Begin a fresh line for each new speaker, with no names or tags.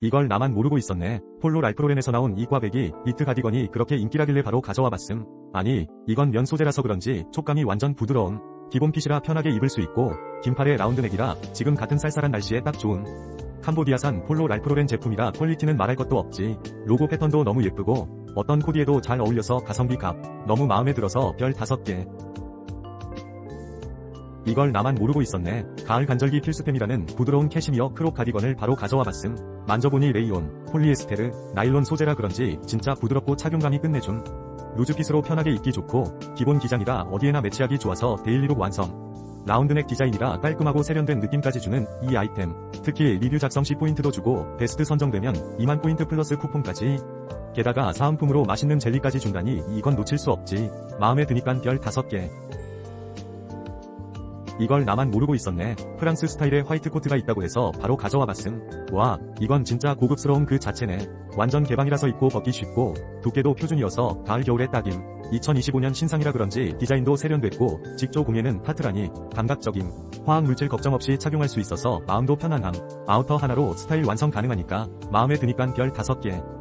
이걸 나만 모르고 있었네. 폴로 랄프로렌에서 나온 이 꽈배기 니트 가디건이 그렇게 인기라길래 바로 가져와 봤음. 아니, 이건 면 소재라서 그런지 촉감이 완전 부드러움. 기본 핏이라 편하게 입을 수 있고 긴팔의 라운드넥이라 지금 같은 쌀쌀한 날씨에 딱 좋은. 캄보디아산 폴로 랄프로렌 제품이라 퀄리티는 말할 것도 없지. 로고 패턴도 너무 예쁘고 어떤 코디에도 잘 어울려서 가성비 값. 너무 마음에 들어서 별 5개. 이걸 나만 모르고 있었네. 가을 간절기 필수템이라는 부드러운 캐시미어 크롭 가디건을 바로 가져와 봤음. 만져보니 레이온, 폴리에스테르, 나일론 소재라 그런지 진짜 부드럽고 착용감이 끝내줌. 루즈핏으로 편하게 입기 좋고 기본 기장이라 어디에나 매치하기 좋아서 데일리룩 완성. 라운드넥 디자인이라 깔끔하고 세련된 느낌까지 주는 이 아이템. 특히 리뷰 작성 시 포인트도 주고 베스트 선정되면 2만 포인트 플러스 쿠폰까지. 게다가 사은품으로 맛있는 젤리까지 준다니 이건 놓칠 수 없지. 마음에 드니깐 별 5개. 이걸 나만 모르고 있었네. 프랑스 스타일의 화이트 코트가 있다고 해서 바로 가져와 봤음. 와, 이건 진짜 고급스러운 그 자체네. 완전 개방이라서 입고 벗기 쉽고 두께도 표준이어서 가을 겨울에 딱임. 2025년 신상이라 그런지 디자인도 세련됐고 직조 공예는 파트라니 감각적임. 화학 물질 걱정 없이 착용할 수 있어서 마음도 편안함. 아우터 하나로 스타일 완성 가능하니까 마음에 드니깐 별 5개.